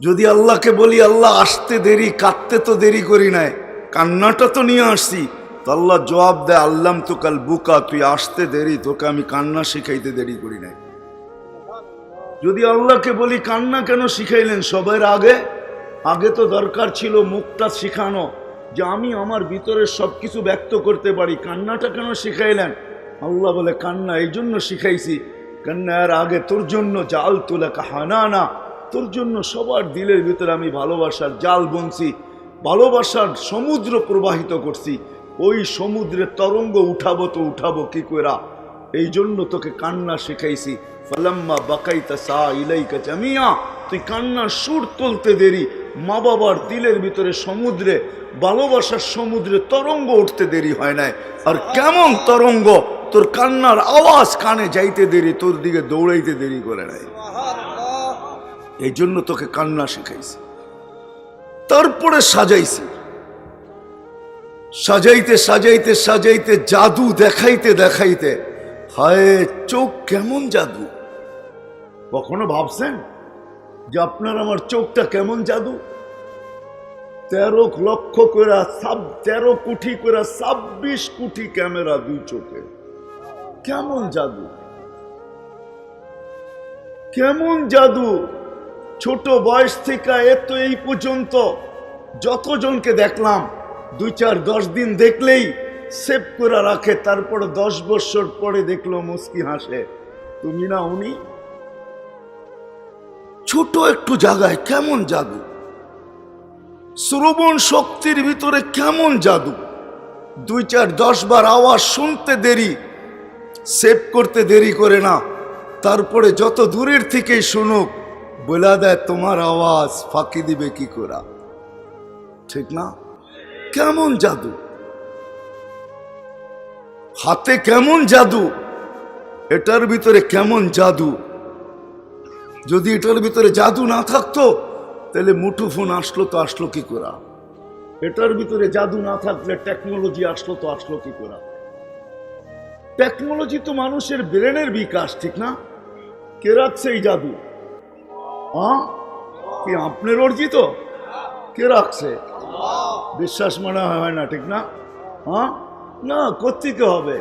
যদি আল্লাহকে বলি, আল্লাহ, আসতে দেরি, কাঁদতে তো দেরি করি নাই, কান্নাটা তো নিয়ে আসছি। তো আল্লাহ জবাব দেয়, আল্লাম তো কাল বুকা, তুই আসতে দেরি, তোকে আমি কান্না শিখাইতে দেরি করি নাই। যদি আল্লাহকে বলি, কান্না কেন শিখাইলেন সবার আগে? আগে তো দরকার ছিল মুখটা শিখানো, যে আমি আমার ভিতরে সব কিছু ব্যক্ত করতে পারি, কান্নাটা কেন শিখাইলেন? আল্লাহ বলে, কান্না এই জন্য শিখাইছি, কান্না এর আগে তোর জন্য জাল তোলা হানা না তোর জন্য সবার দিলের ভিতরে আমি ভালোবাসার জাল বনছি, ভালোবাসার সমুদ্র প্রবাহিত করছি। ওই সমুদ্রের তরঙ্গ উঠাবো তো উঠাবো কি করা এই জন্য তোকে কান্না শিখাইছি। ফালাম্মা বাকাইতা সা ইলাইকা জামিয়া। তুই কান্নার সুর তুলতে দেরি মা বাবার দিলের ভিতরে সমুদ্রে, ভালোবাসার সমুদ্রে তরঙ্গ উঠতে দেরি হয় নাই। আর কেমন তরঙ্গ? তোর কান্নার আওয়াজ কানে যাইতে দেরি, তোর দিকে দৌড়াইতে দেরি করে নাই। এই জন্য তোকে কান্না শিখাইছি। তারপরে সাজাইছি। সাজাইতে সাজাইতে সাজাইতে, জাদু দেখাইতে দেখাইতে, হায়, চোখ কেমন জাদু। কখনো ভাবছেন যে আপনার আমার চোখটা কেমন জাদু? তেরো লক্ষ করে সাব তেরো কোটি করে ছাব্বিশ কোটি ক্যামেরা দুই চোখে। কেমন জাদু? কেমন জাদু? ছোট বয়স থেকে এত এই পর্যন্ত যতজনকে দেখলাম, দুই চার দশ দিন দেখলেই সেভ করে রাখে, তারপর দশ বছর পরে দেখল মুস্কি হাসে। তুমি না উনি? ছোট একটু জায়গায় কেমন জাদু? শ্রবণ শক্তির ভিতরে কেমন জাদু? দুই চার দশ বার আওয়াজ শুনতে দেরি, সেভ করতে দেরি করে না। তারপরে যত দূরের থেকেই শুনুক বলা দেয়, তোমার আওয়াজ ফাঁকি দিবে কি করা? ঠিক না? কেমন জাদু? হাতে কেমন জাদু? এটার ভিতরে কেমন জাদু? যদি এটার ভিতরে জাদু না থাকতো, তাহলে মুঠো ফোন আসলো তো আসলো কি করা? এটার ভিতরে জাদু না থাকলে টেকনোলজি আসলো তো আসলো কি করা? টেকনোলজি তো মানুষের ব্রেনের বিকাশ, ঠিক না? কে রাখছে এই জাদু? হ্যাঁ কি আপনার অর্জিত কে রাখছে বিশ্বাস মনে হয় না ঠিক না হ্যাঁ না কোথেকে হবে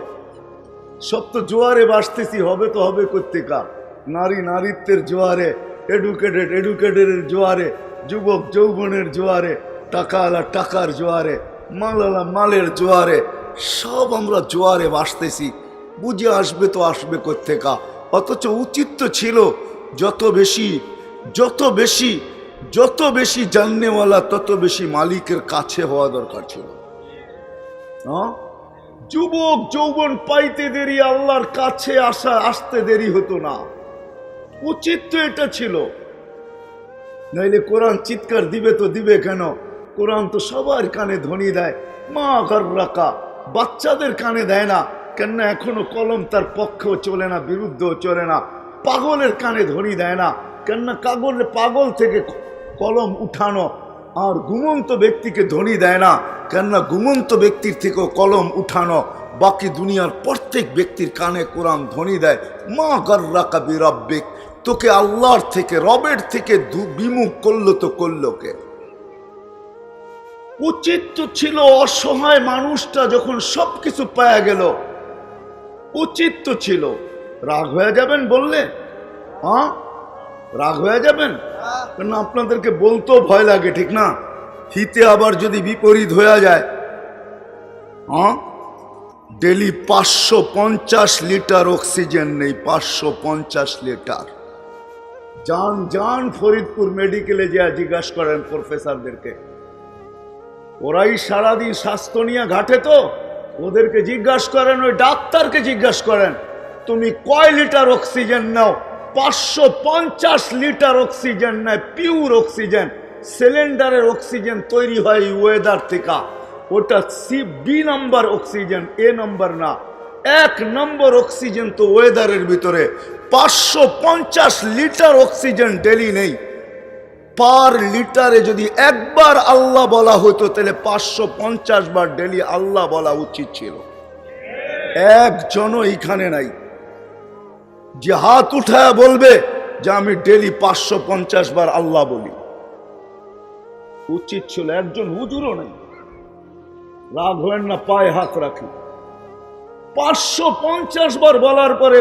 সব তো জোয়ারে বাসতেছি হবে তো হবে কোথেকা নারী নারীত্বের জোয়ারে এডুকেটেড এডুকেটেডের জোয়ারে যুবক যৌবনের জোয়ারে টাকাওয়ালা টাকার জোয়ারে মালালা মালের জোয়ারে সব আমরা জোয়ারে বাসতেছি বুঝে আসবে তো আসবে কোথেকা অথচ উচিত তো ছিল, যত বেশি যত বেশি যত বেশি জাননেওয়ালা, তত বেশি মালিকের কাছে হওয়া দরকার ছিল? যুবক, যৌবন পাইতে দেরি, আল্লাহর কাছে আসা, আসতে দেরি হতো না। উচিত তো এটা ছিল। নাইলে কোরআন চিৎকার দিবে তো দিবে কেন? কোরআন তো সবার কানে ধ্বনি দেয়। মা ঘর রাখা বাচ্চাদের কানে দেয় না। কেন এখনও কলম তার পক্ষেও চলে না, বিরুদ্ধেও চলে না। পাগলের কানে ধ্বনি দেয় না। কেননা কাগল পাগল থেকে কলম উঠানো আর ঘুমন্ত ব্যক্তিকে ধ্বনি দেয় না। কেননা ঘুমন্ত ব্যক্তির থেকেও কলম উঠানো বাকি দুনিয়ার প্রত্যেক ব্যক্তির কানে কোরআন ধ্বনি দেয়। মা গর্রা কাবি রব্বিক তোকে আল্লাহর থেকে, রবের থেকে বিমুখ করল তো করল কে? উচিত তো ছিল অসহায় মানুষটা যখন সব কিছু পাওয়া গেল। উচিত তো ছিল। রাগ হয়ে যাবেন বললে হ্যাঁ রাগ হয়ে যাবেন? কেন আপনাদেরকে বলতেও ভয় লাগে, ঠিক না? হিতে আবার যদি বিপরীত হয়ে যায় হ্যাঁ ডেলি পাঁচশো পঞ্চাশ লিটার অক্সিজেন নেই, পাঁচশো পঞ্চাশ লিটার। যান যান ফরিদপুর মেডিকেলে যা জিজ্ঞাসা করেন প্রফেসরদেরকে। ওরাই সারাদিন স্বাস্থ্য নিয়ে ঘাটে তো। ওদেরকে জিজ্ঞাসা করেন, ওই ডাক্তারকে জিজ্ঞাসা করেন, তুমি কয় লিটার অক্সিজেন নাও? পাঁচশো পঞ্চাশ লিটার অক্সিজেন নেয় পিওর অক্সিজেন। সিলিন্ডারের অক্সিজেন তৈরি হয় এই ওয়েদার থেকে। ওটা C B number oxygen A number না। এক নম্বর অক্সিজেন তো ওয়েদারের ভিতরে। পাঁচশো পঞ্চাশ লিটার অক্সিজেন ডেলি নেই। পার লিটারে যদি একবার আল্লাহ বলা হতো, তাহলে পাঁচশো পঞ্চাশ বার ডেলি আল্লাহ বলা উচিত ছিল। একজনও এখানে নাই। যে হাত উঠায় বলবে যে আমি ডেলি পাঁচশো পঞ্চাশ বার আল্লাহ বলি। উচিত ছিল একজন হুজুরও নেই। রাগ হবেন না, পায়ে হাত রাখি। পাঁচশো পঞ্চাশ বার বলার পরে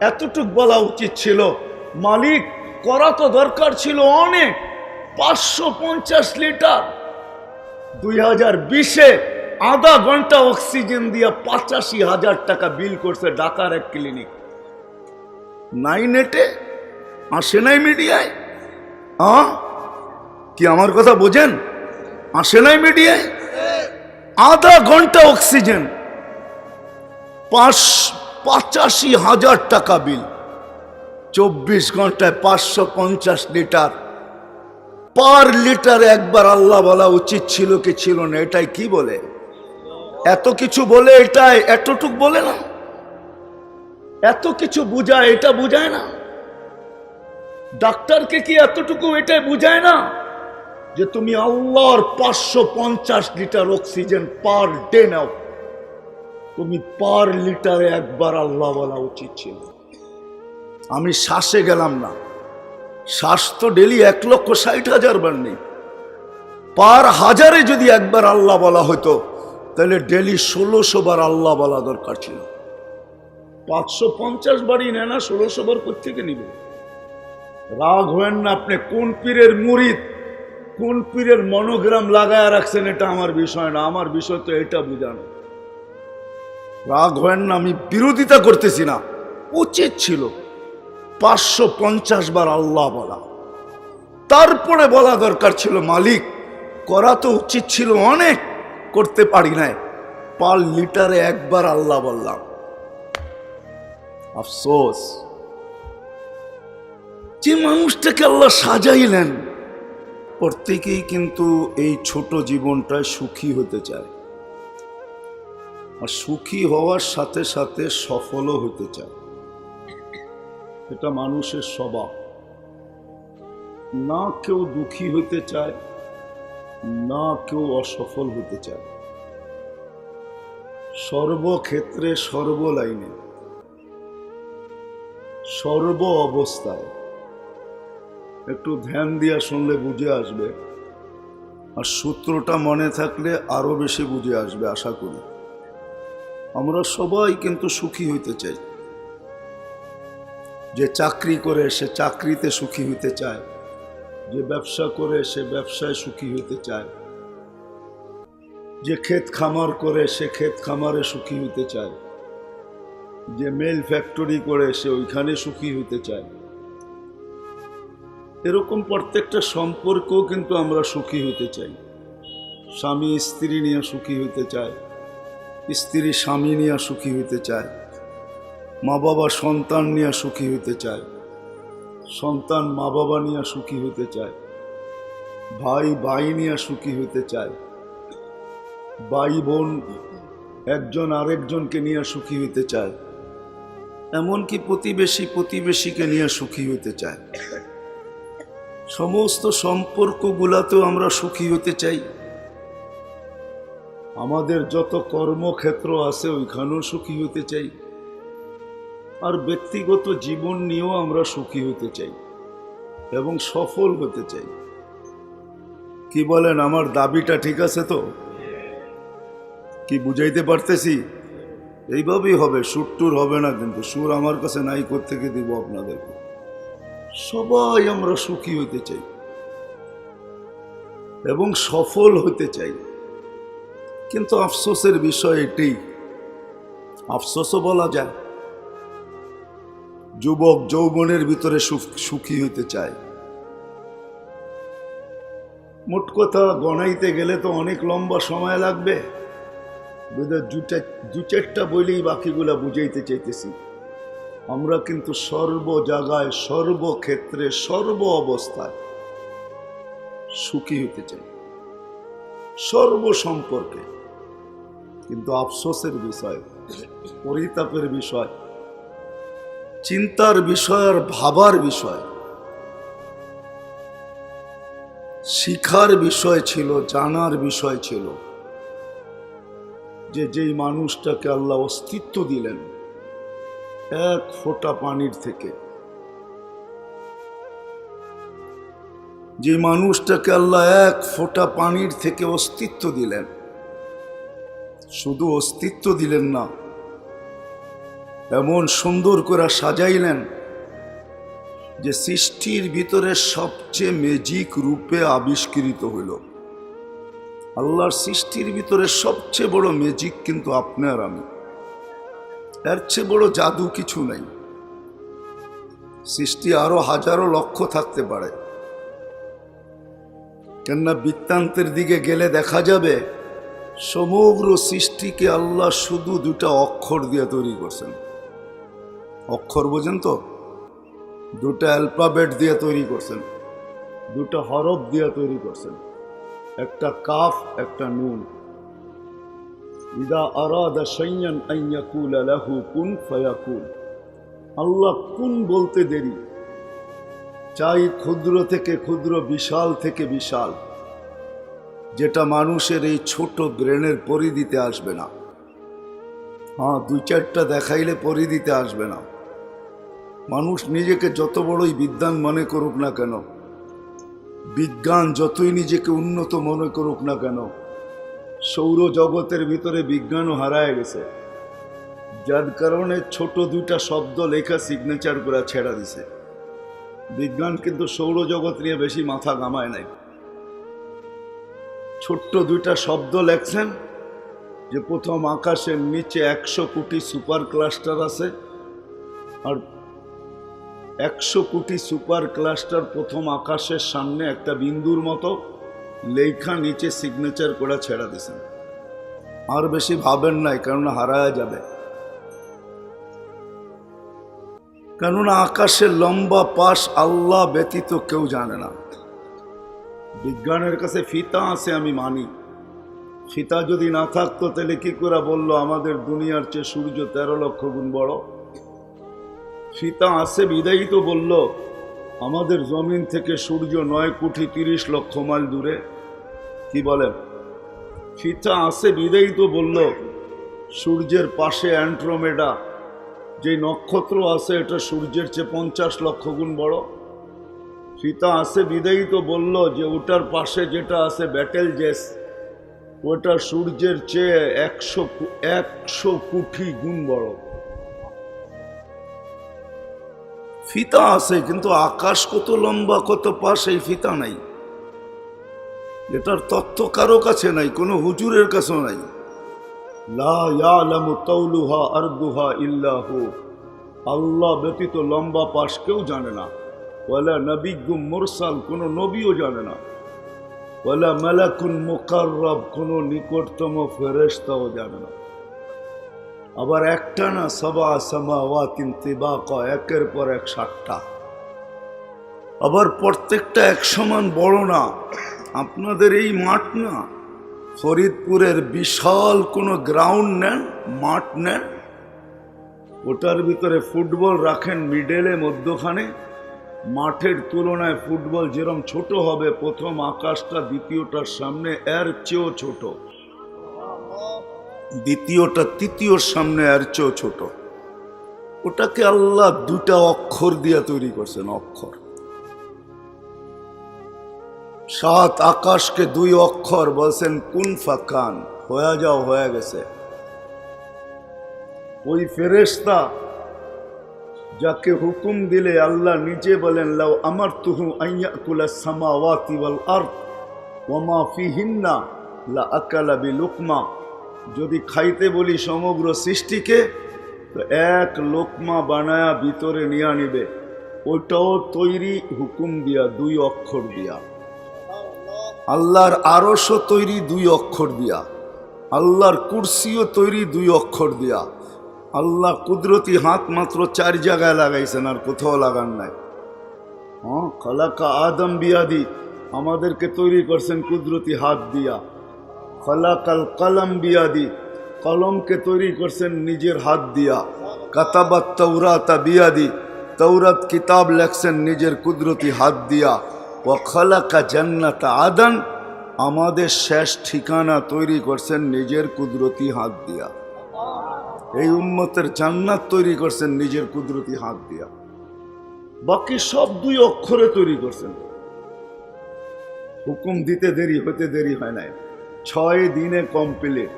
এতটুক বলা উচিত ছিল, মালিক, করা তো দরকার ছিল অনেক, পাঁচশো পঞ্চাশ লিটার। দুই হাজার বিশে আধা ঘণ্টা অক্সিজেন দিয়ে পঁচাশি হাজার টাকা বিল করছে ঢাকার এক ক্লিনিক। নাই নেটে আসে নাই মিডিয়ায় হ্যাঁ কি আমার কথা বোঝেন? আসে নাই মিডিয়ায় আধা ঘণ্টা অক্সিজেন পাঁচ, পঁচাশি হাজার টাকা বিল চব্বিশ ঘন্টায় পাঁচশো পঞ্চাশ লিটার। পার লিটার একবার আল্লাহ বলা উচিত ছিল কি ছিল না, এটাই কি বলে? এত কিছু বলে, এটাই এতটুক বলে না? এত কিছু বুঝায়, এটা বুঝায় না। ডাক্তারকে কি এতটুকু এটাই বুঝায় না? যে তুমি আল্লাহর পাঁচশো পঞ্চাশ লিটার অক্সিজেন পার ডে নাও। তুমি পার লিটারে একবার আল্লাহ বলা উচিত ছিল। আমি শ্বাসে গেলাম না। শ্বাস তো ডেলি এক লক্ষ ষাট হাজার বার নেই। পার হাজারে যদি একবার আল্লাহ বলা হতো তাহলে ডেলি ষোলোশো বার আল্লাহ বলা দরকার ছিল। পাঁচশো পঞ্চাশ বারই নেয় না ষোলোশো বার কোথেকে নিবে? রাগ হবেন না আপনি, কোন পীরের মুরিদ, কোন পীরের মনোগ্রাম লাগায় রাখছেন এটা আমার বিষয় না, আমার বিষয় তো এটা বুঝানো। রাগ হবেন না, আমি বিরোধিতা করতেছি না, উচিত ছিল পাঁচশো পঞ্চাশ বার আল্লাহ বলা। তারপরে বলা দরকার ছিল, মালিক, করা তো উচিত ছিল অনেক, করতে পারি নাই পার লিটারে একবার আল্লাহ বললাম। আফসোস। যে মানুষটাকে আল্লাহ সাজাইলেন, প্রত্যেকেই কিন্তু এই ছোট জীবনটায় সুখী হতে চায়। আর সুখী হওয়ার সাথে সাথে সফলও হতে চায়। এটা মানুষের স্বভাব। না কেউ দুঃখী হতে চায়, না কেউ অসফল হতে চায়। সর্বক্ষেত্রে সর্ব লাইনে সর্ব অবস্থায়। একটু ধ্যান দিয়া শুনলে বুঝে আসবে। আর সূত্রটা মনে থাকলে আরও বেশি বুঝে আসবে, আশা করি। আমরা সবাই কিন্তু সুখী হইতে চাই। যে চাকরি করে, সে চাকরিতে সুখী হইতে চায়। যে ব্যবসা করে, সে ব্যবসায় সুখী হইতে চায়। যে ক্ষেত খামার করে, সে ক্ষেত খামারে সুখী হইতে চায়। যে মেল ফ্যাক্টরি করে সে ওইখানে সুখী হইতে চায়। এরকম প্রত্যেকটা সম্পর্কও কিন্তু আমরা সুখী হতে চাই। স্বামী, স্ত্রী নিয়ে সুখী হইতে চায়, স্ত্রী, স্বামী নিয়ে সুখী হইতে চায় মা বাবা সন্তান নিয়ে সুখী হইতে চায়, সন্তান মা বাবা নিয়ে সুখী হইতে চায়, ভাই ভাই নিয়ে সুখী হইতে চায়, ভাই, বোন, একজন আরেকজনকে নিয়ে সুখী হইতে চায়। এমনকি প্রতিবেশী প্রতিবেশীকে নিয়ে সুখী হইতে চায়। সমস্ত সম্পর্কগুলাতেও আমরা সুখী হতে চাই। আমাদের যত কর্মক্ষেত্র আছে, ওইখানেও সুখী হতে চাই। আর ব্যক্তিগত জীবন নিয়েও আমরা সুখী হতে চাই এবং সফল হতে চাই। কি বলেন, আমার দাবিটা ঠিক আছে তো? কি বুঝাইতে পারতেছি? এইভাবেই হবে সুর টুর হবে না কিন্তু সুর আমার কাছে নাই থেকে দিব আপনাদেরকে? সবাই আমরা সুখী হতে চাই এবং সফল হতে চাই। কিন্তু আফসোসের বিষয় এটি, আফসোসও বলা যায়, যুবক যৌবনের ভিতরে সুখ- হতে চায়। মোট কথা, গণাইতে গেলে তো অনেক লম্বা সময় লাগবে। বুঝে দু চার- দু চারটা বইলেই বাকিগুলা বুঝাইতে চাইতেছি। আমরা কিন্তু সর্ব জায়গায় সর্বক্ষেত্রে সর্ব অবস্থায় সুখী হতে চাই। সর্ব সম্পর্কে। কিন্তু আফসোসের বিষয়, পরিতাপের বিষয়, চিন্তার বিষয় আর ভাবার বিষয়, শিখার বিষয় ছিল, জানার বিষয় ছিল। যে যেই মানুষটাকে আল্লাহ অস্তিত্ব দিলেন এক ফোঁটা পানির থেকে। যে মানুষটাকে আল্লাহ এক ফোঁটা পানির থেকে অস্তিত্ব দিলেন, শুধু অস্তিত্ব দিলেন না, এমন সুন্দর করে সাজাইলেন যে সৃষ্টির ভিতরে সবচেয়ে ম্যাজিক রূপে আবিষ্কৃত হইল। আল্লাহর সৃষ্টির ভিতরে সবচেয়ে বড় ম্যাজিক কিন্তু আপনার আমি। এর চেয়ে বড় জাদু কিছু নাই। সৃষ্টি আরও হাজারো লক্ষ থাকতে পারে। কেননা বৃত্তান্তের দিকে গেলে দেখা যাবে, সমগ্র সৃষ্টিকে আল্লাহ শুধু দুটা অক্ষর দিয়ে তৈরি করছেন। অক্ষর বোঝেন তো? দুটা অ্যালফাবেট দিয়ে তৈরি করছেন। দুটা হরফ দিয়ে তৈরি করছেন। একটা কাফ, একটা নুন। ইদা আরাদা শাইয়ান আন ইয়াকুলা লাহু কুন ফায়াকুন আল্লাহ কুন বলতে দেরি? চাই ক্ষুদ্র থেকে ক্ষুদ্র, বিশাল থেকে বিশাল। যেটা মানুষের এই ছোট ব্রেনের পরিধিতে আসবে না। হ্যাঁ দুই চারটা দেখাইলে পরিধিতে আসবে না। মানুষ নিজেকে যত বড়ই বিদ্যান মনে করুক না কেন বিজ্ঞান যতই নিজেকে উন্নত মনে করুক না কেন সৌর জগতের ভিতরে বিজ্ঞানও হারায় গেছে। যার কারণে ছোট দুইটা শব্দ লেখা সিগনেচার করে ছেড়া দিছে। বিজ্ঞান কিন্তু সৌরজগৎ নিয়ে বেশি মাথা গামায় নাই। ছোট্ট দুইটা শব্দ লেখছেন যে প্রথম আকাশের নিচে একশো কোটি সুপার ক্লাস্টার আছে, আর একশো কোটি সুপার ক্লাস্টার প্রথম আকাশের সামনে একটা বিন্দুর মতো লেখা নিচে সিগনেচার করে ছেড়া দিছেন আর বেশি ভাবেন নাই কারণ হারায় যাবে। কেননা আকাশের লম্বা পাশ আল্লাহ ব্যতীত কেউ জানে না। বিজ্ঞানের কাছে ফিতা আছে, আমি মানি। ফিতা যদি না থাকতো, তাহলে কি করে বলল, আমাদের দুনিয়ার চেয়ে সূর্য তেরো লক্ষ গুণ বড়? ফিতা আসে বিদায়ী তো বলল, আমাদের জমিন থেকে সূর্য নয় কোটি তিরিশ লক্ষ মাইল দূরে। কি বলেন সীতা আসে বিদায়ী তো বলল, সূর্যের পাশে অ্যান্ট্রোমেডা যে নক্ষত্র আছে, এটা সূর্যের চেয়ে পঞ্চাশ লক্ষ গুণ বড়। সীতা আসে বিদায়ী তো বলল, যে ওটার পাশে যেটা আছে, ব্যাটেল জেস, ওটা সূর্যের চেয়ে একশো একশো কোটি গুণ বড়। ফিতা আছে, কিন্তু আকাশ কত লম্বা, কত পাশ এই ফিতা নাই। এটার তথ্য কারও কাছে নাই, কোনো হুজুরের কাছেও নাই। লা ইয়ালামু তাওলুহা আরদুহা ইল্লাহু। আল্লাহ ব্যতীত লম্বা পাশ কেউ জানে না। ওয়ালা নবিগুম মোরসাল, কোনো নবীও জানে না। ওয়ালা মালাকুন মুকাররব, কোনো নিকটতম ফেরেশতাও জানে না। আবার একটা না সবা সামাওয়াতিন তিবাকা একের পর এক সাতটা। আবার প্রত্যেকটা এক সমান বড় না। আপনাদের এই মাঠ না, ফরিদপুরের বিশাল কোনো গ্রাউন্ড নেন, মাঠ নেন। ওটার ভিতরে ফুটবল রাখেন মিডেলে, মধ্যখানে। মাঠের তুলনায় ফুটবল যেরম ছোট হবে, প্রথম আকাশটা, দ্বিতীয়টার সামনে, এর চেয়েও ছোট। দ্বিতীয়টা তৃতীয়র সামনে আর চেয়েও ছোট। ওটাকে আল্লাহ দুটা অক্ষর দিয়ে তৈরি করছেন, অক্ষর। সাত আকাশকে দুই অক্ষর বলছেন, কুন ফাকান? হয়ে যাও, হয়ে গেছে। ওই ফেরেশতা যাকে হুকুম দিলে আল্লাহ নিজে বলেন, লাউ আমার তুহু আইয়াকুলা সামাওয়াতি ওয়াল আরদ ওমা ফিহিন্না লা আকালা বিলুকমা। যদি খাইতে বলি সমগ্র সৃষ্টিকে, তো এক লোকমা বানায়া ভিতরে নিয়ে নিবে। ওইটাও তৈরি হুকুম দিয়া, দুই অক্ষর দিয়া। আল্লাহর আরশও তৈরি দুই অক্ষর দিয়া। আল্লাহর কুরসিও তৈরি দুই অক্ষর দিয়া। আল্লাহ কুদরতি হাত মাত্র চার জায়গায় লাগাইছেন, আর কোথাও লাগান নাই। হ্যাঁ খলাকা আদম বিয়াদি, আমাদেরকে তৈরি করছেন কুদরতি হাত দিয়া। খলাকাল কলম বিয়াদি, কলমকে তৈরি করছেন নিজের হাত দিয়া। কাতাবাত তৌরাতা বিয়াদি তৌরাত কিতাব লেখছেন নিজের কুদরতি হাত দিয়া। ও খলাকা জান্নাত আদান, আমাদের শেষ ঠিকানা তৈরি করছেন নিজের কুদরতি হাত দিয়া। এই উম্মতের জান্নাত তৈরি করছেন নিজের কুদরতি হাত দিয়া। বাকি সব দুই অক্ষরে তৈরি করছেন। হুকুম দিতে দেরি হতে দেরি হয় নাই। ছয় দিনে কমপ্লিট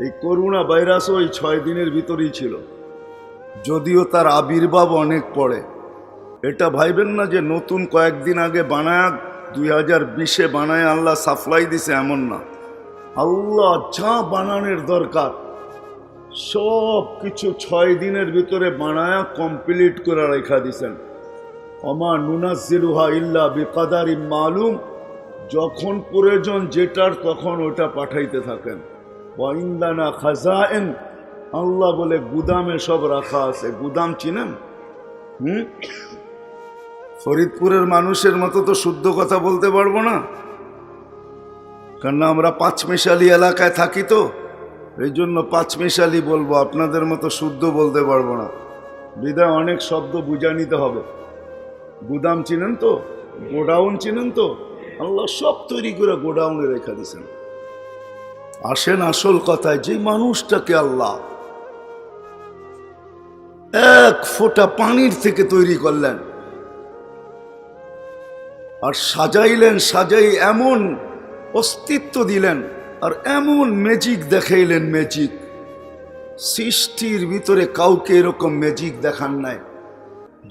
এই করোনা ভাইরাসও ওই ছয় দিনের ভিতরেই ছিল। যদিও তার আবির্ভাব অনেক পড়ে এটা ভাইবেন না যে নতুন কয়েকদিন আগে বানায় দুই হাজার বিশে বানায় আল্লাহ সাপ্লাই দিছে, এমন না। আল্লাহ যা বানানোর দরকার, সব কিছু ছয় দিনের ভিতরে বানায়া কমপ্লিট করে রেখা দিছেন। অমা নুনাজিলুহা ইল্লা বিকাদারি মালুম যখন প্রয়োজন যেটার, তখন ওটা পাঠাইতে থাকেন। ওয়াইন্দানা খাজায়েন আল্লাহ বলে গুদামে সব রাখা আছে। গুদাম চিনেন? হুম? ফরিদপুরের মানুষের মতো তো শুদ্ধ কথা বলতে পারব না। কেননা আমরা পাঁচমিশালি এলাকায় থাকি তো, এই জন্য পাঁচমিশালি বলব, আপনাদের মতো শুদ্ধ বলতে পারব না। বিদায় অনেক শব্দ বুঝা নিতে হবে। গুদাম চিনেন তো? গোডাউন চিনেন তো? আল্লাহ সব তৈরি করে গোডাউনে রেখে দিয়েছেন। আসেন আসল কথায়, যে মানুষটাকে আল্লাহ এক ফোঁটা পানির থেকে তৈরি করলেন আর সাজাইলেন, সাজাই এমন অস্তিত্ব দিলেন আর এমন ম্যাজিক দেখাইলেন ম্যাজিক সৃষ্টির ভিতরে কাউকে এরকম ম্যাজিক দেখান নাই,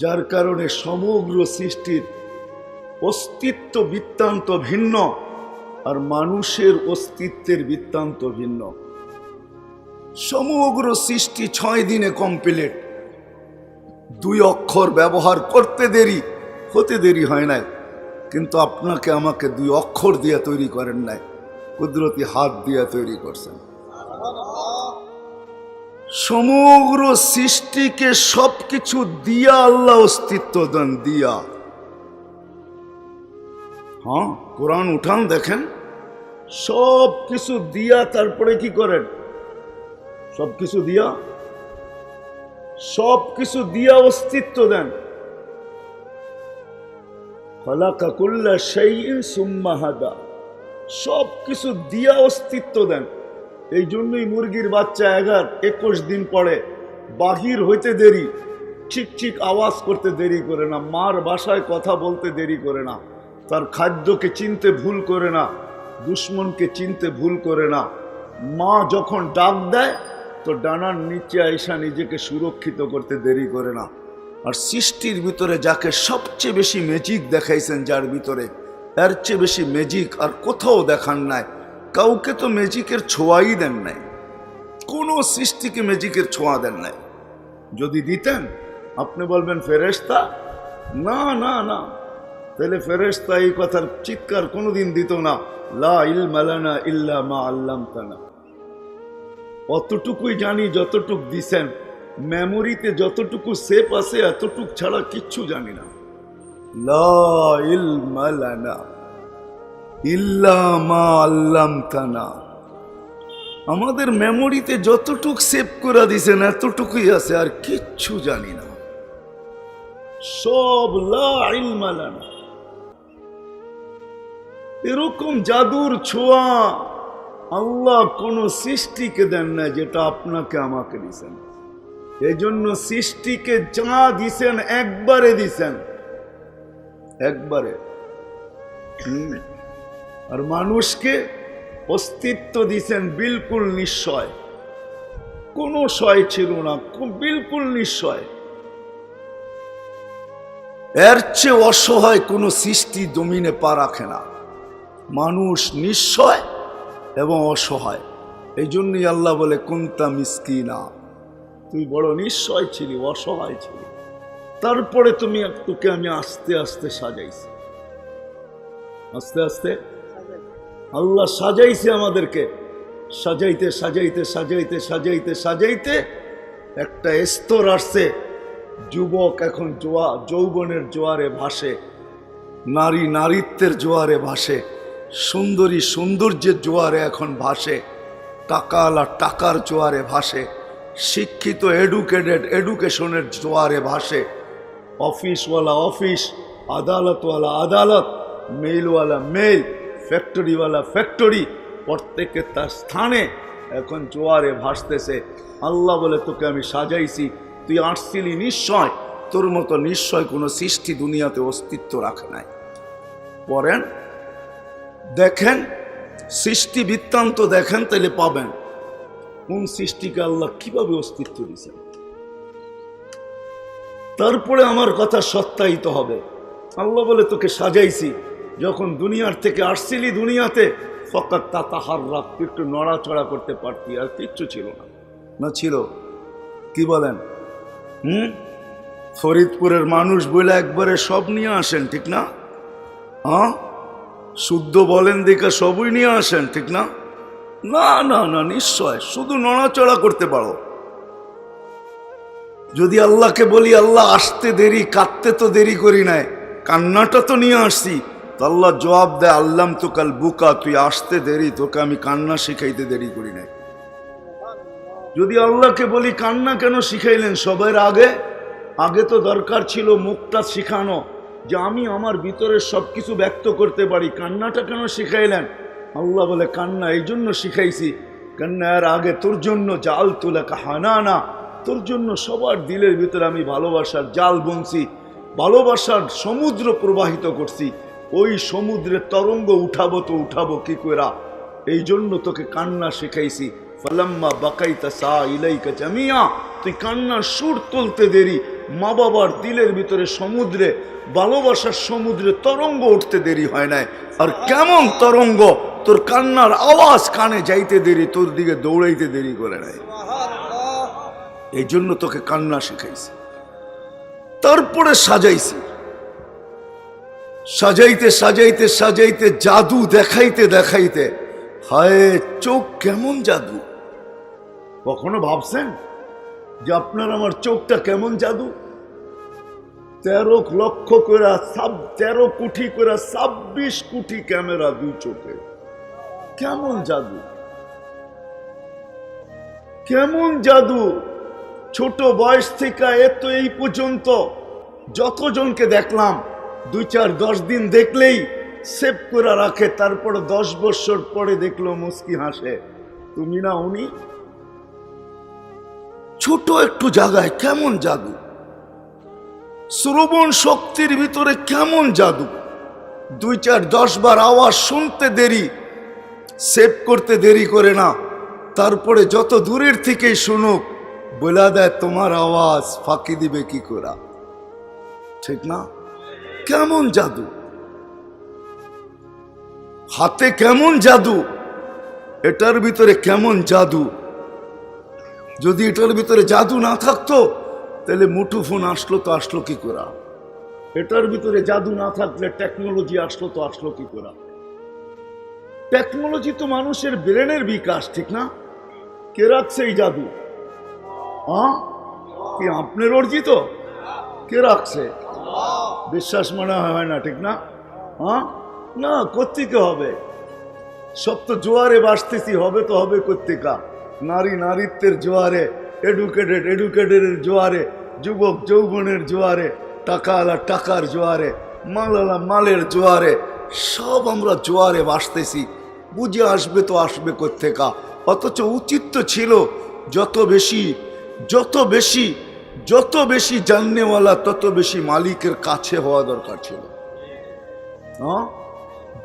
যার কারণে সমগ্র সৃষ্টির অস্তিত্ব বৃত্তান্ত ভিন্ন আর মানুষের অস্তিত্বের বৃত্তান্ত ভিন্ন। সমগ্র সৃষ্টি ছয় দিনে কমপ্লিট দুই অক্ষর ব্যবহার করতে দেরি, হতে দেরি হয় নাই। কিন্তু আপনাকে আমাকে দুই অক্ষর দিয়ে তৈরি করেন নাই, কুদরতি হাত দিয়ে তৈরি করছেন। সমগ্র সৃষ্টিকে সবকিছু দিয়া আল্লাহ অস্তিত্ব দেন, দিয়া। হ্যাঁ কোরআন উঠান, দেখেন, সব কিছু দিয়া তারপরে কি করেন? সব কিছু দিয়া? সব কিছু দিয়া অস্তিত্ব দেন। সেই সব কিছু দিয়া অস্তিত্ব দেন। এই জন্যই মুরগির বাচ্চা এগার, একুশ দিন পরে বাহির হইতে দেরি, ঠিক ঠিক আওয়াজ করতে দেরি করে না, মার বাসায় কথা বলতে দেরি করে না। তার খাদ্যকে চিনতে ভুল করে না, দুশ্মনকে চিনতে ভুল করে না। মা যখন ডাক দেয়, তো ডানার নিচে আইসা নিজেকে সুরক্ষিত করতে দেরি করে না। আর সৃষ্টির ভিতরে যাকে সবচেয়ে বেশি ম্যাজিক দেখাইছেন, যার ভিতরে এর চেয়ে বেশি ম্যাজিক আর কোথাও দেখান নাই। কাউকে তো ম্যাজিকের ছোঁয়াই দেন নাই। কোনো সৃষ্টিকে ম্যাজিকের ছোঁয়া দেন নাই। যদি দিতেন, আপনি বলবেন, ফেরেশতা? না না না। তাহলে ফেরেশতা এই কথার চিৎকার কোনোদিন দিত না। লা ইল মালানা ইল্লা মা আল্লাম তানা অতটুকুই জানি, যতটুক দিছেন। মেমোরিতে যতটুকু সেফ আছে, এতটুক ছাড়া কিচ্ছু জানি না। লা ইলমা লানা ইল্লা মা আল্লামতানা। আমাদের মেমোরিতে যতটুক সেভ করে দিছেন, এতটুকুই আছে, আর কিচ্ছু জানি না। সব লা ইলমা লানা। এরকম জাদুর ছোঁয়া আল্লাহ কোন সৃষ্টিকে দেন না যেটা আপনাকে আমাকে দিছেন। এই জন্য সৃষ্টিকে যা দিছেন একবারে দিছেন। একবারে। আর মানুষকে অস্তিত্ব দিছেন বিলকুল নিশ্চয় কোনো শয় ছিল না বিলকুল নিশ্চয় এর চেয়ে অসহায় কোনো সৃষ্টি জমিনে পা রাখে না। মানুষ নিঃসয় এবং অসহায়। এই জন্যই আল্লাহ বলে, কুন্তা মিসকিনা। তুই বড় নিশ্চয় ছিলি, অসহায় ছিলি। তারপরে তুমি তোকে আমি আস্তে আস্তে সাজাইছি। আস্তে আস্তে? আল্লাহ সাজাইছে আমাদেরকে। সাজাইতে সাজাইতে সাজাইতে সাজাইতে সাজাইতে একটা স্তর আসছে। যুবক এখন জোয়া, যৌবনের জোয়ারে ভাসে, নারী নারীত্বের জোয়ারে ভাসে। সুন্দরী সৌন্দর্যের জোয়ারে এখন ভাসে টাকাওয়ালা টাকার জোয়ারে ভাসে, শিক্ষিত এডুকেটেড এডুকেশনের জোয়ারে ভাসে। অফিসওয়ালা অফিস, আদালতওয়ালা আদালত মেইলওয়ালা মেইল ফ্যাক্টরিওয়ালা ফ্যাক্টরি প্রত্যেকের তার স্থানে এখন জোয়ারে ভাসতেছে। আল্লাহ বলে, তোকে আমি সাজাইছি, তুই আসছিলি নিশ্চয়, তোর মতো নিশ্চয় কোনো সৃষ্টি দুনিয়াতে অস্তিত্ব রাখে নাই। পড়েন দেখেন, সৃষ্টি বৃত্তান্ত দেখেন তাহলে পাবেন। কোন সৃষ্টিকে আল্লাহ কীভাবে অস্তিত্ব দিয়েছেন? তারপরে আমার কথা সত্যায়িত হবে। আল্লাহ বলে, তোকে সাজাইছি। যখন দুনিয়ার থেকে আসছিলি দুনিয়াতে, ফকাত তা তাহার রাত একটু নড়াচড়া করতে পারতি, আর কিচ্ছু ছিল না। না ছিল। কি বলেন? হুম? ফরিদপুরের মানুষ বলে একবারে সব নিয়ে আসেন, ঠিক না? হ্যাঁ শুদ্ধ বলেন দেখে সবই নিয়ে আসেন, ঠিক না? না না না, নিশ্চয়, শুধু নড়াচড়া করতে পারো। যদি আল্লাহকে বলি, আল্লাহ, আসতে দেরি, কাঁদতে তো দেরি করি নাই, কান্নাটা তো নিয়ে আসছি। তো আল্লাহ জবাব দেয়, আল্লাম তো কাল বুকা, তুই আসতে দেরি, তোকে আমি কান্না শিখাইতে দেরি করি নাই। যদি আল্লাহকে বলি, কান্না কেন শিখাইলেন সবার আগে? আগে তো দরকার ছিল মুখটা শিখানো। যে আমি আমার ভিতরের সব কিছু ব্যক্ত করতে পারি। কান্নাটা কেন শিখাইলেন? আল্লাহ বলে, কান্না এই জন্য শিখাইছি। কান্নার আগে তোর জন্য জাল তুলে হানা না তোর জন্য সবার দিলের ভিতরে আমি ভালোবাসার জাল বুনছি। ভালোবাসার সমুদ্র প্রবাহিত করছি। ওই সমুদ্রের তরঙ্গ উঠাবো তো উঠাবো কি করা এই জন্য তোকে কান্না শিখাইছি। ফালাম্মা বাকাইতা সা ইলাইকা জামিয়া। তুই কান্নার সুর তুলতে দেরি। মা বাবার দিলের ভিতরে সমুদ্রে ভালোবাসার সমুদ্রে তরঙ্গ উঠতে দেরি হয় নাই। আর কেমন তরঙ্গ? তোর কান্নার আওয়াজ কানে যাইতে দেরি তোর দিকে দৌড়াইতে দেরি করে নাই। এই জন্য তোকে কান্না শিখাইছি। তারপরে সাজাইছি। সাজাইতে সাজাইতে সাজাইতে জাদু দেখাইতে দেখাইতে হায় চোখ কেমন জাদু? কখনো ভাবছেন? যে আপনার আমার চোখটা কেমন জাদু? তেরো লক্ষ করে সাব তেরো কোটি করে ছাব্বিশ কোটি ক্যামেরা দুই চোখে। কেমন জাদু? কেমন জাদু? ছোট বয়স থেকে এত এই পর্যন্ত যতজনকে দেখলাম, দুই চার দশ দিন দেখলেই সেভ করে রাখে, তারপর দশ বছর পরে দেখল মুস্কি হাসে। তুমি না উনি? ছোট একটু জায়গায় কেমন জাদু? শ্রবণ শক্তির ভিতরে কেমন জাদু? দুই চার দশ বার আওয়াজ শুনতে দেরি, সেভ করতে দেরি করে না। তারপরে যত দূরের থেকেই শুনুক বলা দেয় তোমার আওয়াজ ফাঁকি দিবে কি করা? ঠিক না? কেমন জাদু? হাতে কেমন জাদু? এটার ভিতরে কেমন জাদু? যদি এটার ভিতরে জাদু না থাকতো, তাহলে মুঠোফোন আসলো তো আসলো কি করা? এটার ভিতরে জাদু না থাকলে টেকনোলজি আসলো তো আসলো কি করা? টেকনোলজি তো মানুষের ব্রেনের বিকাশ, ঠিক না? কে রাখছে এই জাদু? কি আপনার অর্জিত? কে রাখছে? বিশ্বাস মনে হয় না, ঠিক না? হ্যাঁ না কোথেকে হবে। সব তো জোয়ারে বাসতেছি হবে তো হবে কোথেকা নারী নারীত্বের জোয়ারে এডুকেটেড এডুকেটেডের জোয়ারে, যুবক যৌবনের জোয়ারে, টাকাওয়ালা টাকার জোয়ারে, মালালা মালের জোয়ারে, সব আমরা জোয়ারে বাসতেছি বুঝে আসবে তো আসবে কোথেকা অথচ উচিত তো ছিল যত বেশি যত বেশি যত বেশি জাননেওয়ালা, তত বেশি মালিকের কাছে হওয়া দরকার ছিল।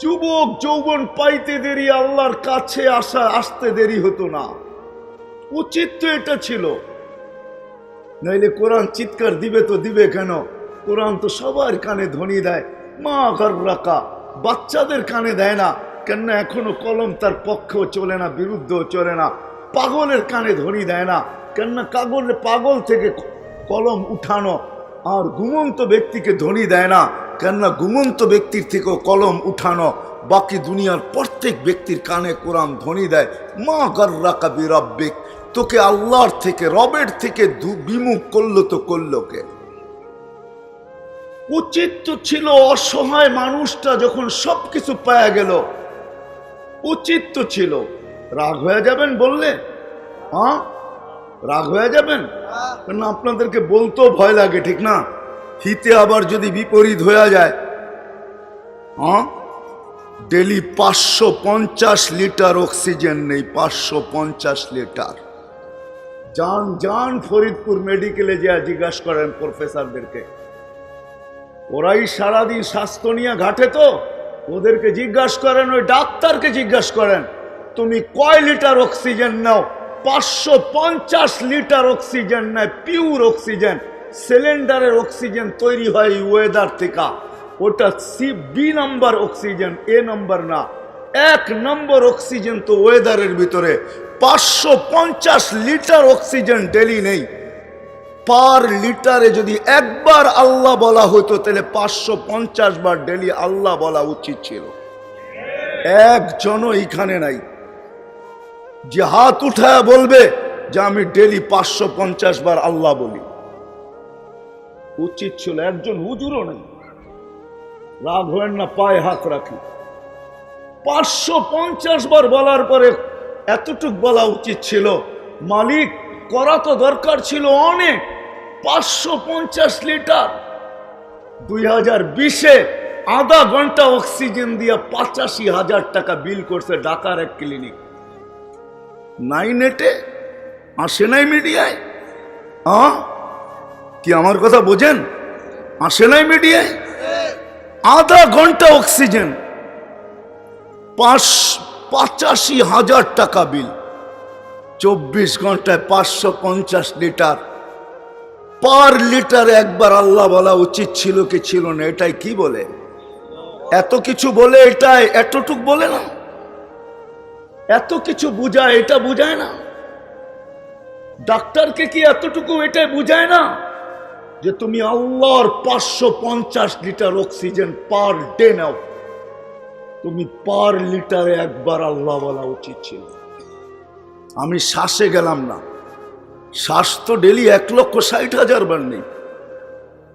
যুবক যৌবন পাইতে দেরি, আল্লাহর কাছে আসা, আসতে দেরি হতো না। উচিত তো এটা ছিল। নইলে কোরআন চিৎকার দিবে তো দিবে কেন? কোরআন তো সবার কানে ধ্বনি দেয়। মা ঘর রাখা বাচ্চাদের কানে দেয় না। কেন এখনও কলম তার পক্ষেও চলে না, বিরুদ্ধেও চলে না। পাগলের কানে ধ্বনি দেয় না। কেননা কাগজ পাগল থেকে কলম উঠানো আর ঘুমন্ত ব্যক্তিকে ধ্বনি দেয় না। কেননা ঘুমন্ত ব্যক্তির থেকেও কলম উঠানো বাকি দুনিয়ার প্রত্যেক ব্যক্তির কানে কোরআন ধ্বনি দেয়। মা গর্রা কবি রব্বিক তোকে আল্লাহর থেকে, রবের থেকে বিমুখ করল তো করল কে? উচিত তো ছিল অসহায় মানুষটা যখন সবকিছু পাওয়া গেল। উচিত তো ছিল। রাগ হয়ে যাবেন বললে? হ্যাঁ? রাগ হয়ে যাবেন? কেন আপনাদেরকে বলতেও ভয় লাগে, ঠিক না? হিতে আবার যদি বিপরীত হয়ে যায় হ্যাঁ? ডেলি পাঁচশো পঞ্চাশ লিটার অক্সিজেন নেই, পাঁচশো পঞ্চাশ লিটার। যান যান ফরিদপুর মেডিকেলে যা জিজ্ঞাসা করেন প্রফেসরদেরকে। ওরাই সারাদিন স্বাস্থ্য নিয়ে ঘাটে তো? ওদেরকে জিজ্ঞাসা করেন, ওই ডাক্তারকে জিজ্ঞাসা করেন, তুমি কয় লিটার অক্সিজেন নাও? পাঁচশো পঞ্চাশ লিটার অক্সিজেন নেয়, পিওর অক্সিজেন। সিলিন্ডারের অক্সিজেন তৈরি হয় ওয়েদার থেকে। ওটা C, B number oxygen, A number না। এক নম্বর অক্সিজেন তো ওয়েদারের ভিতরে। পাঁচশো পঞ্চাশ লিটার অক্সিজেন ডেলি নেই। পার লিটারে যদি একবার আল্লাহ বলা হতো, তাহলে পাঁচশো পঞ্চাশ বার ডেলি আল্লাহ বলা উচিত ছিল। একজনও এইখানে নাই। যে হাত উঠায় বলবে যে আমি ডেলি পাঁচশো পঞ্চাশ বার আল্লাহ বলি। উচিত ছিল একজন হুজুরও নেই। রাগ হয়েন না, পায়ে হাত রাখি। পাঁচশো পঞ্চাশ বার বলার পরে এতটুক বলা উচিত ছিল, মালিক করা তো দরকার ছিল অনেক, পাঁচশো পঞ্চাশ লিটার। দুই হাজার বিশে আধা ঘণ্টা অক্সিজেন দিয়ে পঁচাশি হাজার টাকা বিল করছে ঢাকার এক ক্লিনিক। নাই নেটে আসে নাই মিডিয়ায়? হ্যাঁ কি আমার কথা বোঝেন? আসে নাই মিডিয়ায়? আধা ঘণ্টা অক্সিজেন। পাঁচ পঁচাশি হাজার টাকা বিল। চব্বিশ ঘন্টায় পাঁচশো পঞ্চাশ লিটার। পার লিটার একবার আল্লাহ বলা উচিত ছিল কি ছিল না, এটাই কি বলে? এত কিছু বলে এটাই এতটুক বলে না। এত কিছু বুঝায়, এটা বুঝায় না। ডাক্তারকে কি এতটুকু এটাই বুঝায় না? যে তুমি আল্লাহর পাঁচশো পঞ্চাশ লিটার অক্সিজেন পার ডে নাও। তুমি পার লিটারে একবার আল্লাহ বলা উচিত ছিল। আমি শ্বাসে গেলাম না। শ্বাস তো ডেলি এক লক্ষ ষাট হাজার বার নেই।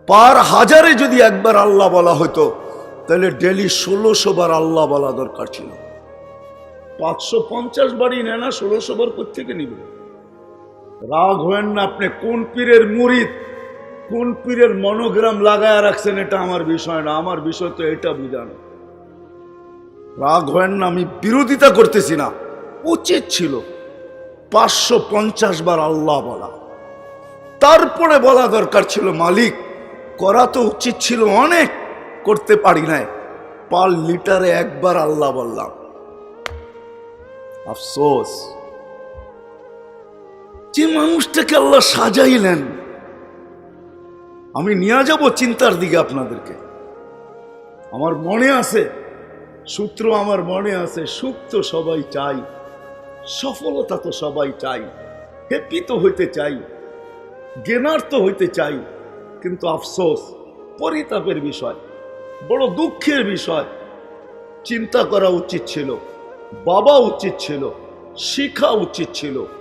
পার হাজারে যদি একবার আল্লাহ বলা হতো তাহলে ডেলি ষোলোশো বার আল্লাহ বলা দরকার ছিল। পাঁচশো পঞ্চাশ বারই নেয় না, ষোলোশো বার কোথেকে নিবে? রাগ হবেন না আপনি, কোন পীরের মুরিদ, কোন পীরের মনোগ্রাম লাগায় রাখছেন এটা আমার বিষয় না, আমার বিষয় তো এটা বুঝানো। রাগ হবেন না আমি বিরোধিতা করতেছি না। উচিত ছিল পাঁচশো পঞ্চাশ বার আল্লাহ বলা। তারপরে বলা দরকার ছিল, মালিক, করা তো উচিত ছিল অনেক, করতে পারি নাই। পার লিটারে একবার আল্লাহ বললাম। আফসোস। যে মানুষটাকে আল্লাহ সাজাইলেন, আমি নিয়ে যাব চিন্তার দিকে আপনাদেরকে। আমার মনে আছে সূত্র আমার মনে আছে, সুখ তো সবাই চাই, সফলতা তো সবাই চাই হ্যাপি তো হইতে চাই গেনার তো হইতে চাই, কিন্তু আফসোস, পরিতাপের বিষয়, বড় দুঃখের বিষয়, চিন্তা করা উচিত ছিল, বাবা উচিত ছিল, শিখা উচিত ছিল।